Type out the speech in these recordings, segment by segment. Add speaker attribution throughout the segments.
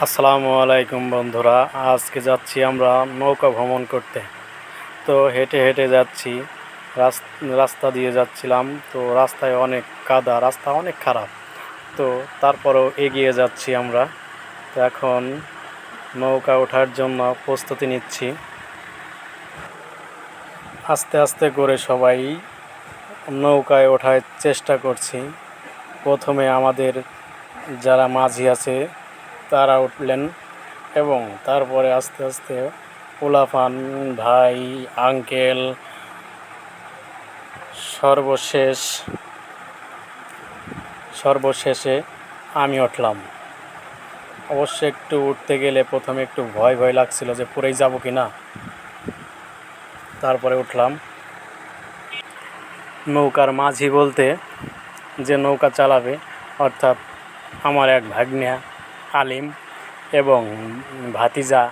Speaker 1: আসসালামু আলাইকুম বন্ধুরা, আজকে যাচ্ছি আমরা নৌকা ভ্রমণ করতে। তো হেঁটে হেঁটে যাচ্ছি রাস- রাস্তা দিয়ে যাচ্ছিলাম, তো রাস্তায় অনেক কাদা, রাস্তা অনেক খারাপ। তো তারপরেও এগিয়ে যাচ্ছি আমরা। তো এখন নৌকা ওঠার জন্য প্রস্তুতি নিচ্ছি। আস্তে আস্তে করে সবাই নৌকায় ওঠার চেষ্টা করছি। প্রথমে আমাদের যারা মাঝি আছে তারা উঠলেন এবং তারপরে আস্তে আস্তে পোলাপান ভাই, আঙ্কেল, সর্বশেষ, সর্বশেষে আমি উঠলাম। অবশ্য একটু উঠতে গেলে প্রথমে একটু ভয় ভয় লাগছিল যে পড়েই যাব কি না। তারপরে উঠলাম। নৌকার মাঝি বলতে যে নৌকা চালাবে, অর্থাৎ আমার এক ভাগ্না আলিম এবং ভাতিজা।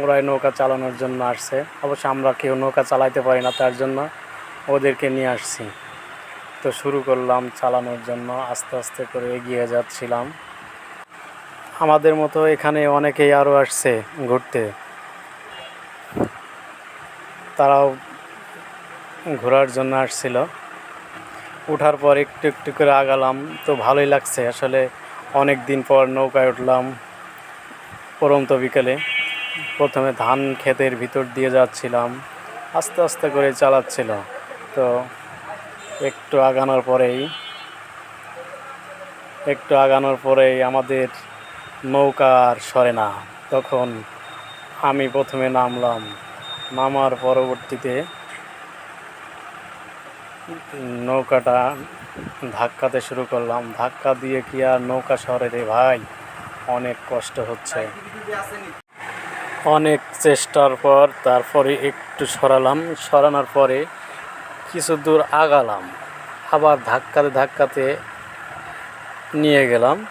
Speaker 1: ওরাই নৌকা চালানোর জন্য আসছে। অবশ্য আমরা কেউ নৌকা চালাইতে পারি না তার জন্য। ওদেরকে নিয়ে আসছি। তো শুরু করলাম চালানোর জন্য। আস্তে আস্তে করে এগিয়ে যাচ্ছিলাম। আমাদের মতো এখানে অনেকেই আরও আসছে ঘুরতে। তারাও ঘোরার জন্য আসছিল। ওঠার পর একটু একটু করে আগালাম। তো ভালোই লাগছে। আসলে অনেক দিন পর নৌকায় উঠলাম পরন্ত বিকেলে। প্রথমে ধান ক্ষেতের ভিতর দিয়ে যাচ্ছিলাম, আস্তে আস্তে করে চালাচ্ছিল। তো একটু আগানোর পরেই, একটু আগানোর পরেই আমাদের নৌকা আর সরে না। তখন আমি প্রথমে নামলাম। নামার পরবর্তীতে নৌকাটা ধাক্কাতে শুরু করলাম। ধাক্কা দিয়ে কি আর নৌকা সরে রে ভাই? অনেক কষ্ট হচ্ছে। অনেক চেষ্টার পর তারপরে একটু সরালাম। সরানোর পরে কিছু দূর আগালাম। আবার ধাক্কাতে ধাক্কাতে নিয়ে গেলাম।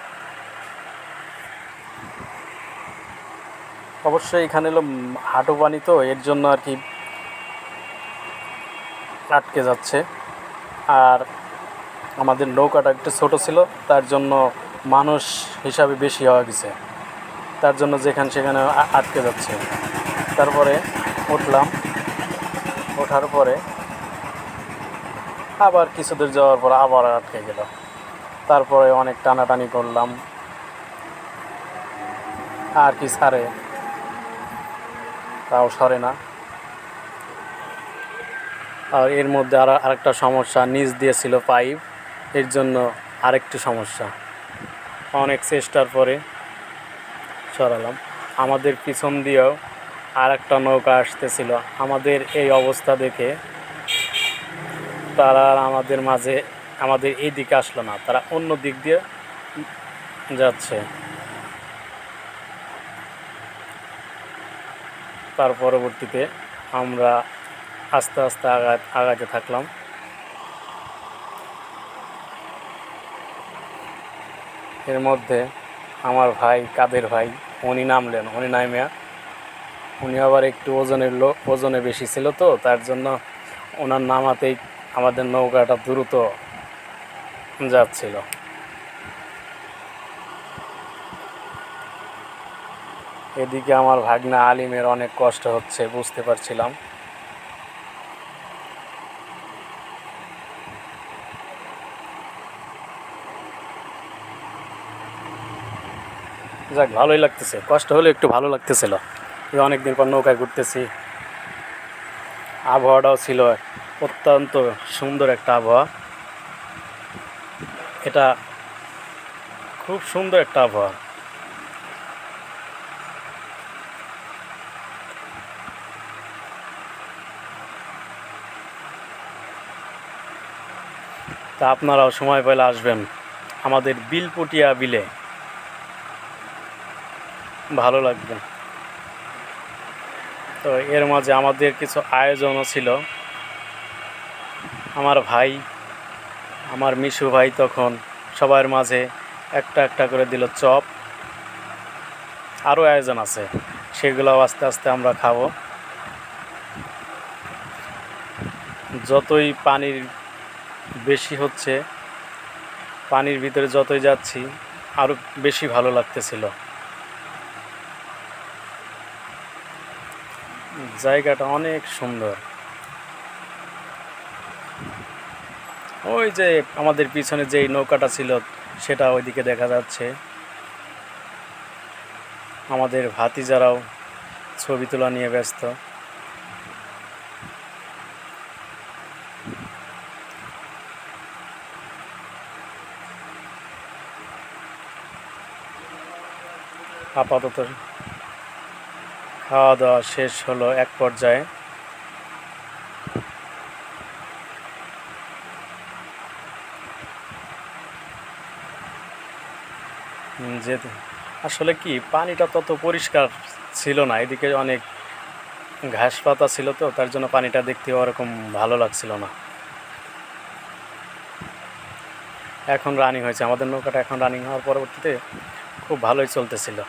Speaker 1: অবশ্যই এখানে হলো হাঁটু পানি তো, এর জন্য আর কি আটকে যাচ্ছে। আর আমাদের নৌকাটা একটু ছোট ছিল, তার জন্য মানুষ হিসাবে বেশি হওয়া গেছে। তার জন্য যেখানে সেখানে আটকে যাচ্ছে। তারপরে উঠলাম। ওঠার পরে আবার কিছু দূর যাওয়ার পর আবার আটকে গেল তারপরে অনেক টানাটানি করলাম। আর কি সারে তাও সরে না। আর এর মধ্যে আর আরেকটা সমস্যা, নিচ দিয়ে ছিল পাইপ। এর জন্য আরেকটু সমস্যা। অনেক চেষ্টার পরে সরালাম। আমাদের পিছন দিয়েও আর একটা নৌকা আসতেছিল। আমাদের এই অবস্থা দেখে তারা আমাদের মাঝে, আমাদের এই দিকে আসলো না, তারা অন্য দিক দিয়ে যাচ্ছে। তার পরবর্তীতে আমরা আস্তে আস্তে আগা, আগাতে থাকলাম। এর মধ্যে আমার ভাই, কাদের ভাই, উনি নামলেন, উনি নামিয়া উনি আবার একটু ওজনের লোক, ওজনে বেশি ছিল তো, তার জন্য ওনার নামাতেই আমাদের নৌকাটা দ্রুত যাচ্ছিল। এদিকে আমার ভাগনা আলিমের অনেক কষ্ট হচ্ছে, বুঝতে পারছিলাম। যাক, ভালোই লাগতেছে। কষ্ট হলে একটু ভালো লাগতেছিল। এই অনেকদিন পর নৌকায় ঘুরতেছি। আবহাওয়াটাও ছিল অত্যন্ত সুন্দর একটা আবহাওয়া। এটা খুব সুন্দর একটা আবহাওয়া। তা আপনারাও সময় পেলে আসবেন আমাদের বিলপুটিয়া বিলে। ভালো লাগবে। তো এর মাঝে আমাদের কিছু আয়োজনও ছিল। আমার ভাই, আমার মিশু ভাই তখন সবার মাঝে একটা একটা করে দিল চপ। আরও আয়োজন আছে, সেগুলোও আস্তে আস্তে আমরা খাব। যতই পানির বেশি হচ্ছে, পানির ভিতরে যতই যাচ্ছি, আরও বেশি ভালো লাগতেছিল। জায়গাটা অনেক সুন্দর। ওই যে আমাদের পিছনে যেই নৌকাটা ছিল, সেটা ওইদিকে দেখা যাচ্ছে। আমাদের ভাতিজারাও ছবি তোলা নিয়ে ব্যস্ত। আপাতত খাওয়া দাওয়া শেষ হলো এক পর্যায়ে। যে আসলে কি, পানিটা তত পরিষ্কার ছিল না, এদিকে অনেক ঘাস পাতা ছিল তো, তার জন্য পানিটা দেখতে ওরকম ভালো লাগছিল না। এখন রানিং হয়েছে, আমাদের নৌকাটা এখন রানিং হওয়ার পরবর্তীতে খুব ভালোই চলতেছিল।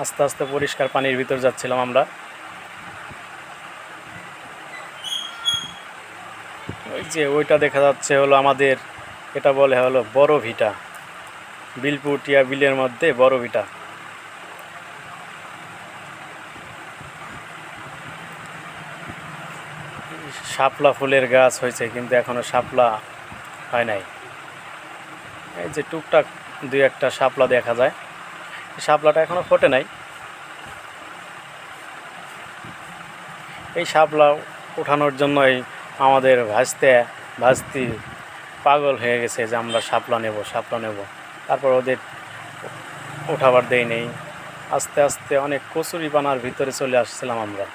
Speaker 1: আস্তে আস্তে পরিষ্কার পানির ভিতর যাচ্ছিলাম আমরা। ওই যে ওইটা দেখা যাচ্ছে হলো আমাদের, এটা বলে হলো বড় ভিটা। বিলপুটিয়া বিলের মধ্যে বড় ভিটা। শাপলা ফুলের গাছ হয়েছে, কিন্তু এখনও শাপলা হয় নাই। এই যে টুকটাক দুই একটা শাপলা দেখা যায়। শাপলাটা এখনও ফোটে নাই। এই শাপলা ওঠানোর জন্যই আমাদের ভাজতে ভাজতি পাগল হয়ে গেছে যে আমরা শাপলা নেব শাপলা নেব। তারপর ওদের ওঠাবার দেই নেই। আস্তে আস্তে অনেক কচুরি পানার ভিতরে চলে আসছিলাম আমরা।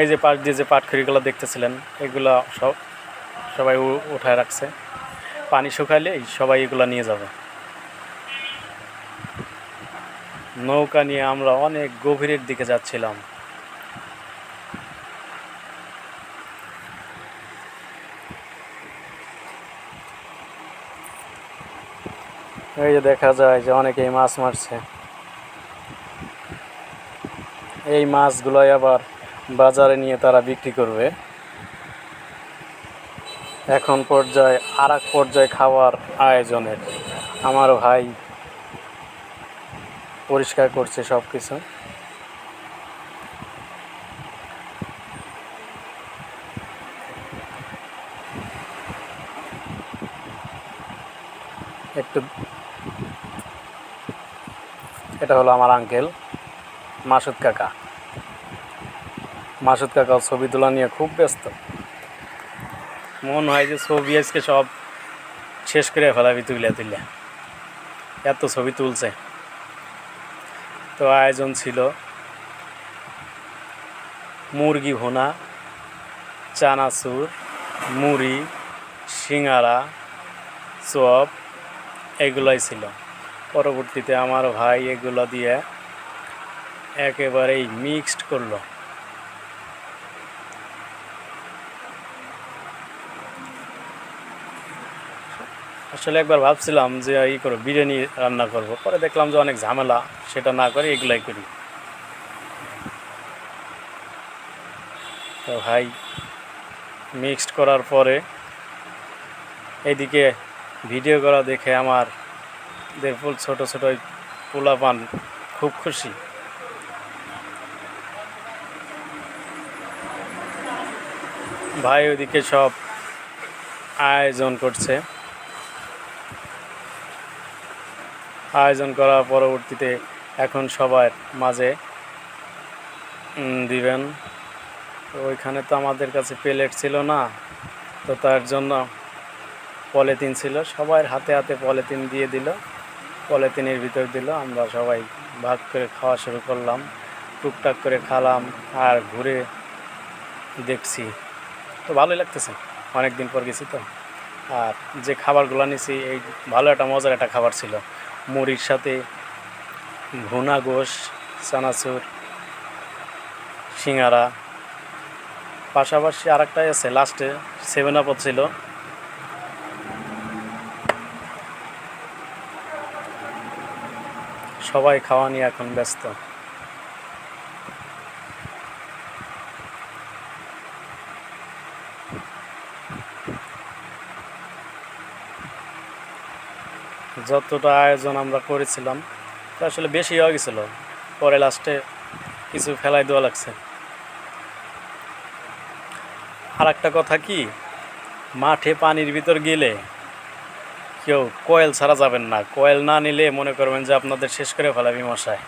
Speaker 1: এই যে পাশ দিয়ে যে পাটখড়িগুলো দেখতেছিলেন, এগুলো সব সবাই উঠায় রাখছে। পানি শুকাইলেই সবাই এগুলো নিয়ে যাবে। নৌকা নিয়ে আমরা অনেক গভীরের দিকে যাচ্ছিলাম। এই যে দেখা যায় যে অনেকেই মাছ মারছে। এই মাছগুলোই আবার বাজারে নিয়ে তারা বিক্রি করবে। এখন পর্যায়ে আর এক পর্যায়ে খাওয়ার আয়োজনের। আমার ভাই পরিষ্কার করছে সব কিছু একটু এটা হলো আমার আঙ্কেল মাসুদ কাকা। মাসুদ কাকা ছবি তোলা নিয়ে খুব ব্যস্ত। মন হয় যে ছবি আজকে সব শেষ করে ফেলাবি তুলে তুলে এত ছবি তুলছে। তো আয়োজন ছিল মুরগি ভোনা, চানাচুর, মুড়ি সিঙ্গারা চপ, এগুলোই ছিল। পরবর্তীতে আমার ভাই এগুলো দিয়ে একেবারেই মিক্সড করল। আসলে একবার ভাবছিলাম যে ই করো বিরিয়ানি রান্না করব। পরে দেখলাম যে অনেক ঝামেলা, সেটা না করে এগুলাই করি। তো ভাই মিক্সড করার পরে এইদিকে ভিডিও করা দেখে আমার দেড়ফুল ছোট ছোট ওই পোলাপান খুব খুশি। ভাই ওইদিকে সব আয়োজন করছে। আয়োজন করার পরবর্তীতে এখন সবার মাঝে দিবেন। তো ওইখানে তো আমাদের কাছে প্লেট ছিল না, তো তার জন্য পলিথিন ছিল। সবার হাতে হাতে পলিথিন দিয়ে দিল। পলিথিনের ভিতর দিল। আমরা সবাই ভাগ করে খাওয়া শুরু করলাম। টুকটাক করে খালাম আর ঘুরে দেখছি। তো ভালোই লাগতেছে। অনেক দিন পর গেছি তো। আর যে খাবারগুলো নিছি, এই ভালো একটা মজার একটা খাবার ছিল। মুড়ির সাথে ঘুনা গোশ, চানাচুর, সিঙ্গারা। পাশাপাশি আরেকটাই আছে লাস্টে সেভেন আপ ছিল। সবাই খাওয়া নিয়ে এখন ব্যস্ত। যতটা আয়োজন আমরা করেছিলাম, তা আসলে বেশি হয়ে গেছিল। পরে লাস্টে কিছু ফেলাই দেওয়া লাগছে। আর একটা কথা কি? মাঠে পানির ভিতর গেলে কেউ কয়েল ছাড়া যাবেন না। কয়েল না নিলে মনে করবেন যে আপনাদের শেষ করে ফেলাবি মশায়।